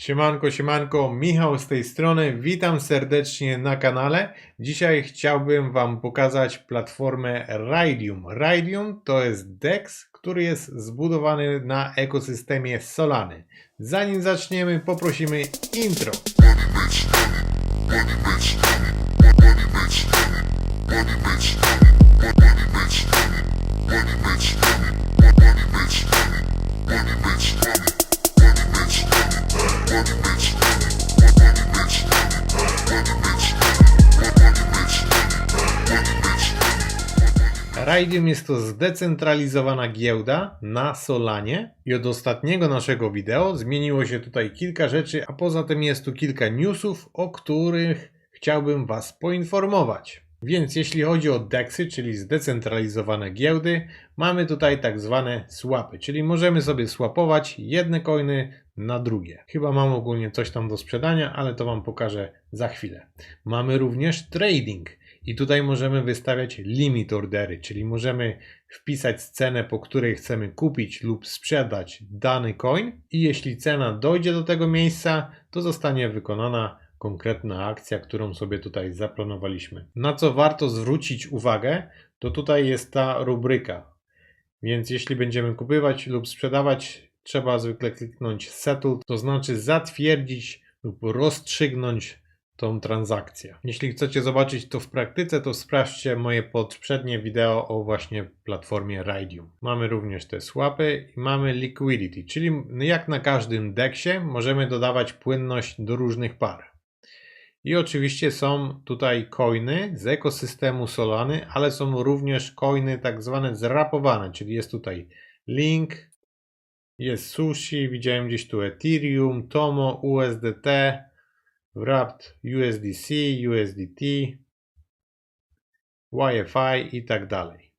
Siemanko, siemanko, Michał z tej strony, witam serdecznie na kanale. Dzisiaj chciałbym Wam pokazać platformę Raidium. Raidium to jest DEX, który jest zbudowany na ekosystemie Solany. Zanim zaczniemy, poprosimy intro. Raidium jest to zdecentralizowana giełda na Solanie i od ostatniego naszego wideo zmieniło się tutaj kilka rzeczy, a poza tym jest tu kilka newsów, o których chciałbym Was poinformować. Więc jeśli chodzi o DEXy, czyli zdecentralizowane giełdy, mamy tutaj tak zwane swapy, czyli możemy sobie swapować jedne coiny na drugie. Chyba mam ogólnie coś tam do sprzedania, ale to Wam pokażę za chwilę. Mamy również trading i tutaj możemy wystawiać limit ordery, czyli możemy wpisać cenę, po której chcemy kupić lub sprzedać dany coin i jeśli cena dojdzie do tego miejsca, to zostanie wykonana konkretna akcja, którą sobie tutaj zaplanowaliśmy. Na co warto zwrócić uwagę, to tutaj jest ta rubryka. Więc jeśli będziemy kupywać lub sprzedawać, trzeba zwykle kliknąć settle, to znaczy zatwierdzić lub rozstrzygnąć tą transakcję. Jeśli chcecie zobaczyć to w praktyce, to sprawdźcie moje poprzednie wideo o właśnie platformie Raidium. Mamy również te swapy i mamy liquidity, czyli jak na każdym deksie możemy dodawać płynność do różnych par. I oczywiście są tutaj coiny z ekosystemu Solany, ale są również coiny tak zwane zrapowane, czyli jest tutaj Link, jest Sushi, widziałem gdzieś tu Ethereum, Tomo, USDT, Wrapped, USDC, USDT, YFI i tak dalej.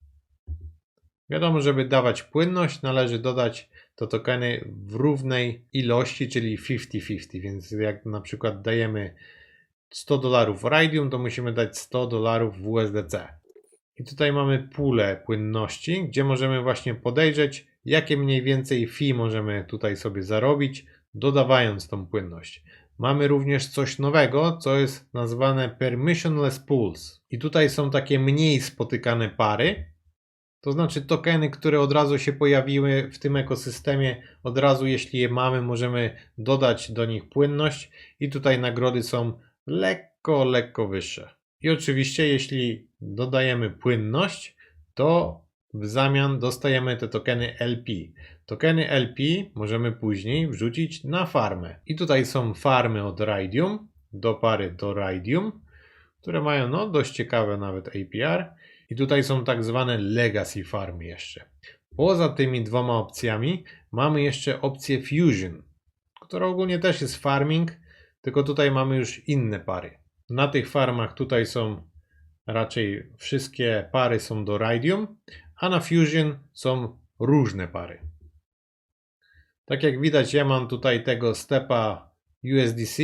Wiadomo, żeby dawać płynność, należy dodać to tokeny w równej ilości, czyli 50-50, więc jak na przykład dajemy 100 dolarów Raidium, to musimy dać 100 dolarów USDC. I tutaj mamy pulę płynności, gdzie możemy właśnie podejrzeć, jakie mniej więcej fee możemy tutaj sobie zarobić, dodawając tą płynność. Mamy również coś nowego, co jest nazwane permissionless pools. I tutaj są takie mniej spotykane pary, to znaczy tokeny, które od razu się pojawiły w tym ekosystemie, od razu jeśli je mamy, możemy dodać do nich płynność i tutaj nagrody są lekko, lekko wyższe. I oczywiście, jeśli dodajemy płynność, to w zamian dostajemy te tokeny LP. Tokeny LP możemy później wrzucić na farmę. I tutaj są farmy od Raidium do pary do Raidium, które mają no, dość ciekawe nawet APR. I tutaj są tak zwane legacy farmy jeszcze. Poza tymi dwoma opcjami mamy jeszcze opcję Fusion, która ogólnie też jest farming, tylko tutaj mamy już inne pary. Na tych farmach tutaj są raczej wszystkie pary są do Raidium, a na Fusion są różne pary. Tak jak widać, ja mam tutaj tego stepa USDC,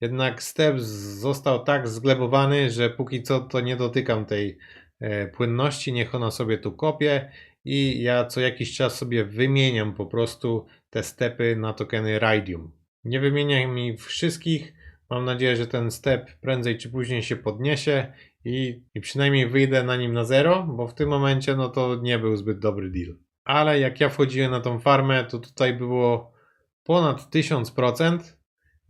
jednak step został tak zglebowany, że póki co to nie dotykam tej e, płynności, niech ona sobie tu kopie i ja co jakiś czas sobie wymieniam po prostu te stepy na tokeny Raidium. Nie wymieniam mi wszystkich, mam nadzieję, że ten step prędzej czy później się podniesie i, i przynajmniej wyjdę na nim na zero, bo w tym momencie no to nie był zbyt dobry deal. Ale jak ja wchodziłem na tą farmę, to tutaj było ponad 1000%,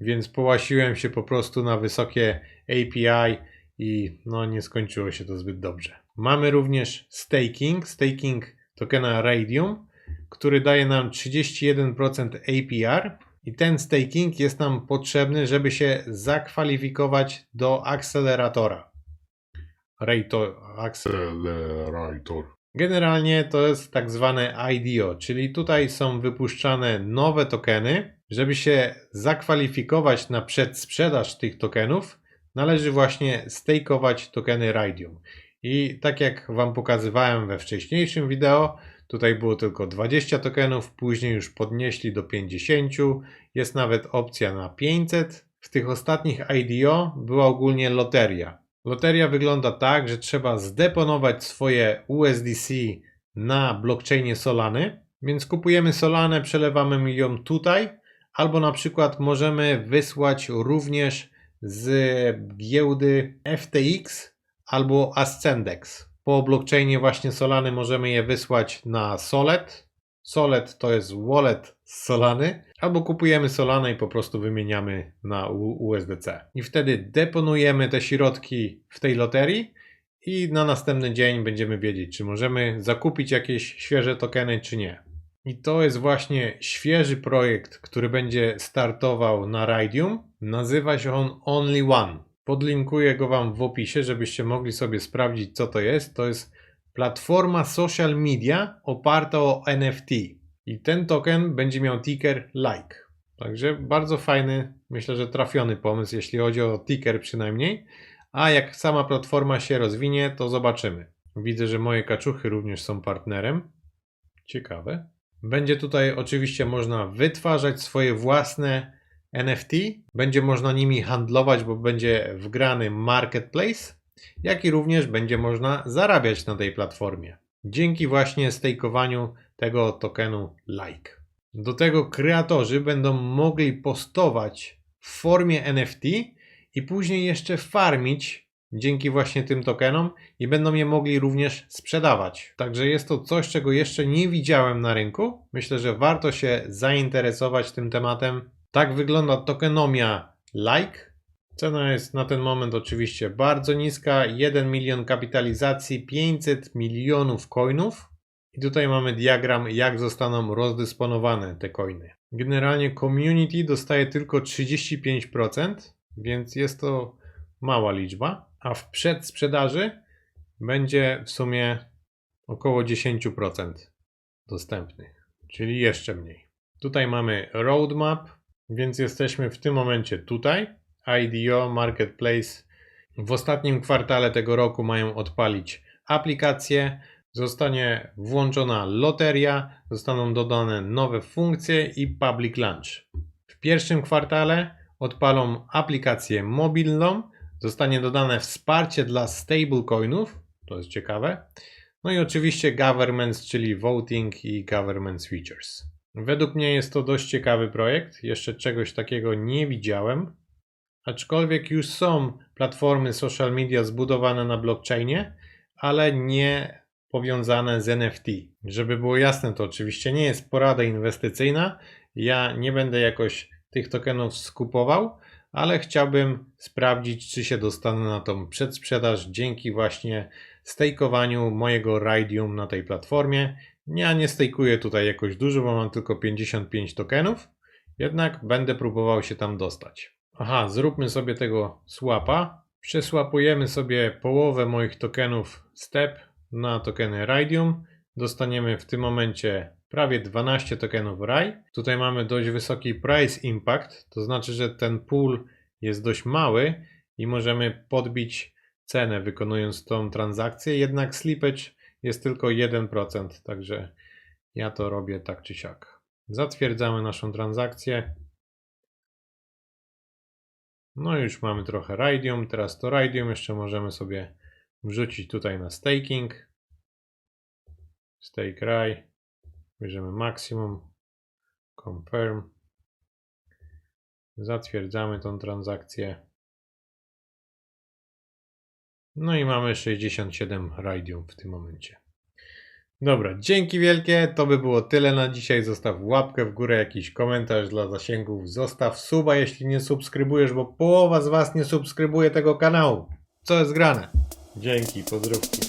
więc połasiłem się po prostu na wysokie API i no nie skończyło się to zbyt dobrze. Mamy również staking, staking tokena Radium, który daje nam 31% APR i ten staking jest nam potrzebny, żeby się zakwalifikować do akceleratora. Generalnie to jest tak zwane IDO, czyli tutaj są wypuszczane nowe tokeny. Żeby się zakwalifikować na przedsprzedaż tych tokenów, należy właśnie stakeować tokeny Raidium. I tak jak Wam pokazywałem we wcześniejszym wideo, tutaj było tylko 20 tokenów, później już podnieśli do 50, jest nawet opcja na 500. W tych ostatnich IDO była ogólnie loteria. Loteria wygląda tak, że trzeba zdeponować swoje USDC na blockchainie Solany, więc kupujemy Solanę, przelewamy ją tutaj, albo na przykład możemy wysłać również z giełdy FTX albo Ascendex. Po blockchainie właśnie Solany możemy je wysłać na Solet. Solet to jest wallet z Solany, albo kupujemy Solanę i po prostu wymieniamy na USDC. I wtedy deponujemy te środki w tej loterii i na następny dzień będziemy wiedzieć, czy możemy zakupić jakieś świeże tokeny, czy nie. I to jest właśnie świeży projekt, który będzie startował na Raidium. Nazywa się on Only One. Podlinkuję go Wam w opisie, żebyście mogli sobie sprawdzić, co to jest. To jest platforma social media oparta o NFT. I ten token będzie miał ticker like. Także bardzo fajny, myślę, że trafiony pomysł, jeśli chodzi o ticker przynajmniej. A jak sama platforma się rozwinie, to zobaczymy. Widzę, że moje kaczuchy również są partnerem. Ciekawe. Będzie tutaj oczywiście można wytwarzać swoje własne NFT. Będzie można nimi handlować, bo będzie wgrany marketplace, jak i również będzie można zarabiać na tej platformie. Dzięki właśnie stejkowaniu tego tokenu like. Do tego kreatorzy będą mogli postować w formie NFT i później jeszcze farmić dzięki właśnie tym tokenom i będą je mogli również sprzedawać. Także jest to coś, czego jeszcze nie widziałem na rynku. Myślę, że warto się zainteresować tym tematem. Tak wygląda tokenomia like. Cena jest na ten moment oczywiście bardzo niska. 1 milion kapitalizacji, 500 milionów coinów. I tutaj mamy diagram, jak zostaną rozdysponowane te coiny. Generalnie community dostaje tylko 35%, więc jest to mała liczba, a w przedsprzedaży będzie w sumie około 10% dostępnych, czyli jeszcze mniej. Tutaj mamy roadmap, więc jesteśmy w tym momencie tutaj. IDO, Marketplace. W ostatnim kwartale tego roku mają odpalić aplikację, zostanie włączona loteria, zostaną dodane nowe funkcje i public launch. W pierwszym kwartale odpalą aplikację mobilną, zostanie dodane wsparcie dla stablecoinów, to jest ciekawe. No i oczywiście governments, czyli voting i government features. Według mnie jest to dość ciekawy projekt, jeszcze czegoś takiego nie widziałem. Aczkolwiek już są platformy social media zbudowane na blockchainie, ale nie powiązane z NFT. Żeby było jasne, to oczywiście nie jest porada inwestycyjna. Ja nie będę jakoś tych tokenów skupował, ale chciałbym sprawdzić, czy się dostanę na tą przedsprzedaż dzięki właśnie stejkowaniu mojego Raidium na tej platformie. Ja nie stejkuję tutaj jakoś dużo, bo mam tylko 55 tokenów, jednak będę próbował się tam dostać. Aha, zróbmy sobie tego swapa. Przesłapujemy sobie połowę moich tokenów STEP na tokeny Raidium. Dostaniemy w tym momencie prawie 12 tokenów RAI. Tutaj mamy dość wysoki price impact, to znaczy, że ten pool jest dość mały i możemy podbić cenę wykonując tą transakcję, jednak slippage jest tylko 1%, także ja to robię tak czy siak. Zatwierdzamy naszą transakcję. No już mamy trochę Raidium, teraz to Raidium jeszcze możemy sobie wrzucić tutaj na staking. Stake RAI. Bierzemy maksimum. Confirm. Zatwierdzamy tą transakcję. No i mamy 67 Raidium w tym momencie. Dobra, dzięki wielkie. To by było tyle na dzisiaj. Zostaw łapkę w górę, jakiś komentarz dla zasięgów. Zostaw suba, jeśli nie subskrybujesz, bo połowa z Was nie subskrybuje tego kanału. Co jest grane? Dzięki, pozdrówki.